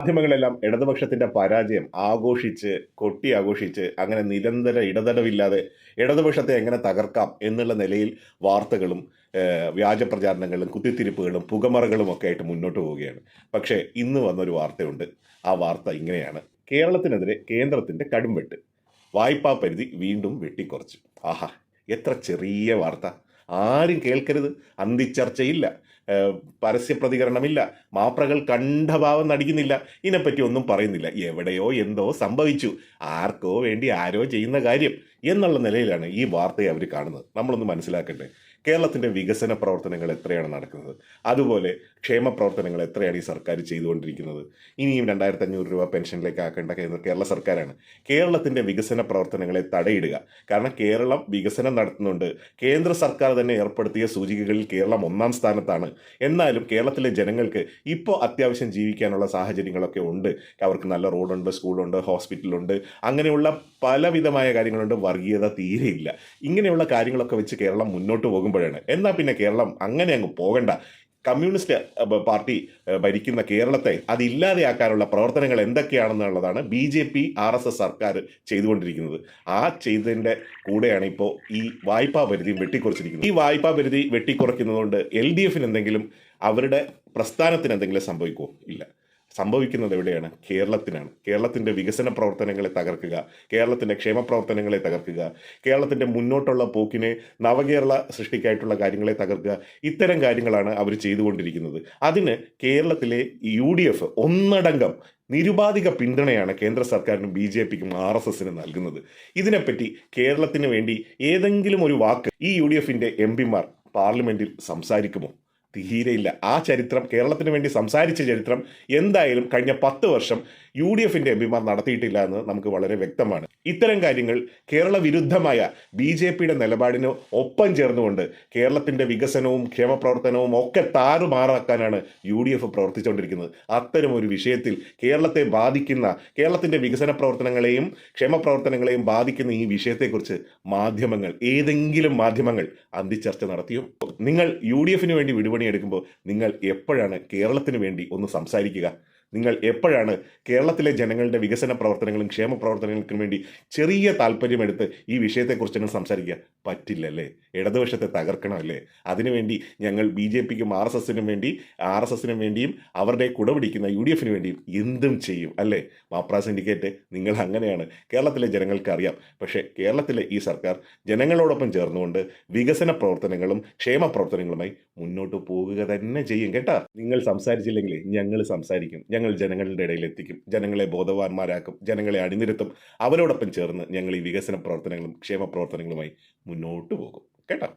മാധ്യമങ്ങളെല്ലാം ഇടതുപക്ഷത്തിന്റെ പരാജയം ആഘോഷിച്ച് കൊട്ടി ആഘോഷിച്ച് അങ്ങനെ നിരന്തര ഇടതടവില്ലാതെ ഇടതുപക്ഷത്തെ എങ്ങനെ തകർക്കാം എന്നുള്ള നിലയിൽ വാർത്തകളും വ്യാജ പ്രചാരണങ്ങളും കുത്തിത്തിരിപ്പുകളും പുകമറകളും ഒക്കെ ആയിട്ട് മുന്നോട്ട് പോവുകയാണ്. പക്ഷേ ഇന്ന് വന്നൊരു വാർത്തയുണ്ട്. ആ വാർത്ത ഇങ്ങനെയാണ്. കേരളത്തിനെതിരെ കേന്ദ്രത്തിന്റെ കടുംവെട്ട്. വായ്പാ പരിധി വീണ്ടും വെട്ടിക്കുറച്ചു. ആഹാ എത്ര ചെറിയ വാർത്ത. ആരും കേൾക്കരുത്. അന്തിച്ചർച്ചയില്ല. പരസ്യ പ്രതികരണമില്ല മാപ്രകൾ കണ്ഠഭാവം നടിക്കുന്നില്ല. ഇതിനെപ്പറ്റി ഒന്നും പറയുന്നില്ല. എവിടെയോ എന്തോ സംഭവിച്ചു. ആർക്കോ വേണ്ടി ആരോ ചെയ്യുന്ന കാര്യം എന്നുള്ള നിലയിലാണ് ഈ വാർത്തയെ അവർ കാണുന്നത്. നമ്മളൊന്ന് മനസ്സിലാക്കട്ടെ കേരളത്തിന്റെ വികസന പ്രവർത്തനങ്ങൾ എത്രയാണ് നടക്കുന്നത്? അതുപോലെ ക്ഷേമ പ്രവർത്തനങ്ങൾ എത്രയാണ് ഈ സർക്കാർ ചെയ്തുകൊണ്ടിരിക്കുന്നത്? ഇനിയും രണ്ടായിരത്തി അഞ്ഞൂറ് രൂപ പെൻഷനിലേക്ക് ആക്കേണ്ട കേരള സർക്കാരാണ്. കേരളത്തിന്റെ വികസന പ്രവർത്തനങ്ങളെ തടയിടുക. കാരണം കേരളം വികസനം നടത്തുന്നുണ്ട്. കേന്ദ്ര സർക്കാർ തന്നെ ഏർപ്പെടുത്തിയ സൂചികകളിൽ കേരളം ഒന്നാം സ്ഥാനത്താണ്. എന്നാലും കേരളത്തിലെ ജനങ്ങൾക്ക് ഇപ്പോൾ അത്യാവശ്യം ജീവിക്കാനുള്ള സാഹചര്യങ്ങളൊക്കെ ഉണ്ട്. അവർക്ക് നല്ല റോഡുണ്ട് സ്കൂളുണ്ട് ഹോസ്പിറ്റലുണ്ട്. അങ്ങനെയുള്ള പലവിധമായ കാര്യങ്ങളുണ്ട്. വർഗീയത തീരെയില്ല. ഇങ്ങനെയുള്ള കാര്യങ്ങളൊക്കെ വെച്ച് കേരളം മുന്നോട്ട് പോകുമ്പോഴാണ്. എന്നാൽ പിന്നെ കേരളം അങ്ങനെ അങ്ങ് പോകണ്ട. കമ്മ്യൂണിസ്റ്റ് പാർട്ടി ഭരിക്കുന്ന കേരളത്തെ അതില്ലാതെയാക്കാനുള്ള പ്രവർത്തനങ്ങൾ എന്തൊക്കെയാണെന്നുള്ളതാണ് B J P R S S സർക്കാർ ചെയ്തുകൊണ്ടിരിക്കുന്നത്. ആ ചെയ്തതിന്റെ കൂടെയാണ് ഇപ്പോൾ ഈ വായ്പാ പരിധിയും വെട്ടിക്കുറച്ചിരിക്കുന്നത്. ഈ വായ്പാ പരിധി വെട്ടിക്കുറയ്ക്കുന്നതുകൊണ്ട് എൽ ഡി എഫിന് എന്തെങ്കിലും അവരുടെ പ്രസ്ഥാനത്തിന് എന്തെങ്കിലും സംഭവിക്കുമോ ഇല്ല. സംഭവിക്കുന്നത് എവിടെയാണ്? കേരളത്തിനാണ്. കേരളത്തിന്റെ വികസന പ്രവർത്തനങ്ങളെ തകർക്കുക കേരളത്തിന്റെ ക്ഷേമ പ്രവർത്തനങ്ങളെ തകർക്കുക കേരളത്തിന്റെ മുന്നോട്ടുള്ള പോക്കിനെ നവകേരള സൃഷ്ടിക്കായിട്ടുള്ള കാര്യങ്ങളെ തകർക്കുക ഇത്തരം കാര്യങ്ങളാണ് അവർ ചെയ്തുകൊണ്ടിരിക്കുന്നത്. അതിന് കേരളത്തിലെ യു ഡി എഫ് ഒന്നടങ്കം നിരുപാധിക പിന്തുണയാണ് കേന്ദ്ര സർക്കാരിനും ബി ജെ പിക്കും ആർ എസ് എസിനും നൽകുന്നത്. ഇതിനെപ്പറ്റി കേരളത്തിന് വേണ്ടി ഏതെങ്കിലും ഒരു വാക്ക് ഈ യു ഡി എഫിന്റെ എം പിമാർ പാർലമെന്റിൽ സംസാരിക്കുമോ? തീരെയില്ല. ആ ചരിത്രം കേരളത്തിന് വേണ്ടി സംസാരിച്ച ചരിത്രം എന്തായാലും കഴിഞ്ഞ പത്ത് വർഷം യു ഡി എഫിന്റെ എം പിമാർ നടത്തിയിട്ടില്ല എന്ന് നമുക്ക് വളരെ വ്യക്തമാണ്. ഇത്തരം കാര്യങ്ങൾ കേരള വിരുദ്ധമായ ബി ജെ പിയുടെ നിലപാടിന് ഒപ്പം ചേർന്നുകൊണ്ട് കേരളത്തിന്റെ വികസനവും ക്ഷേമപ്രവർത്തനവും ഒക്കെ താറുമാറാക്കാനാണ് യു ഡി എഫ് പ്രവർത്തിച്ചുകൊണ്ടിരിക്കുന്നത്. അത്തരം ഒരു വിഷയത്തിൽ കേരളത്തെ ബാധിക്കുന്ന കേരളത്തിന്റെ വികസന പ്രവർത്തനങ്ങളെയും ക്ഷേമപ്രവർത്തനങ്ങളെയും ബാധിക്കുന്ന ഈ വിഷയത്തെക്കുറിച്ച് മാധ്യമങ്ങൾ ഏതെങ്കിലും മാധ്യമങ്ങൾ അന്തിച്ചർച്ച നടത്തിയോ. നിങ്ങൾ യു ഡി എഫിന് വേണ്ടി വിടുപണിയെടുക്കുമ്പോൾ നിങ്ങൾ എപ്പോഴാണ് കേരളത്തിന് വേണ്ടി ഒന്ന് സംസാരിക്കുക? നിങ്ങൾ എപ്പോഴാണ് കേരളത്തിലെ ജനങ്ങളുടെ വികസന പ്രവർത്തനങ്ങളും ക്ഷേമ പ്രവർത്തനങ്ങൾക്കും വേണ്ടി ചെറിയ താല്പര്യമെടുത്ത് ഈ വിഷയത്തെക്കുറിച്ച് വിഷയത്തെക്കുറിച്ചൊന്നും സംസാരിക്കുക? പറ്റില്ലല്ലേ? ഇടതുപക്ഷത്തെ തകർക്കണമല്ലേ? അതിനുവേണ്ടി ഞങ്ങൾ ബി ജെ പിക്കും ആർ എസ് എസിനും വേണ്ടി ആർ എസ് എസിനും വേണ്ടിയും അവരുടെ കുടപിടിക്കുന്ന യു ഡി എഫിന് വേണ്ടിയും എന്തും ചെയ്യും അല്ലേ? മാപ്ര സിൻഡിക്കേറ്റ് നിങ്ങൾ അങ്ങനെയാണ്. കേരളത്തിലെ ജനങ്ങൾക്ക് അറിയാം പക്ഷേ കേരളത്തിലെ ഈ സർക്കാർ ജനങ്ങളോടൊപ്പം ചേർന്നുകൊണ്ട് വികസന പ്രവർത്തനങ്ങളും ക്ഷേമ പ്രവർത്തനങ്ങളുമായി മുന്നോട്ട് പോകുക തന്നെ ചെയ്യും കേട്ടാ? നിങ്ങൾ സംസാരിച്ചില്ലെങ്കിൽ ഞങ്ങൾ സംസാരിക്കും. ഞങ്ങൾ ജനങ്ങളുടെ ഇടയിൽ എത്തിക്കും. ജനങ്ങളെ ബോധവാന്മാരാക്കും. ജനങ്ങളെ അണിനിരത്തും അവരോടൊപ്പം ചേർന്ന് ഞങ്ങൾ ഈ വികസന പ്രവർത്തനങ്ങളും ക്ഷേമ പ്രവർത്തനങ്ങളുമായി മുന്നോട്ട് പോകും. കേട്ടോ?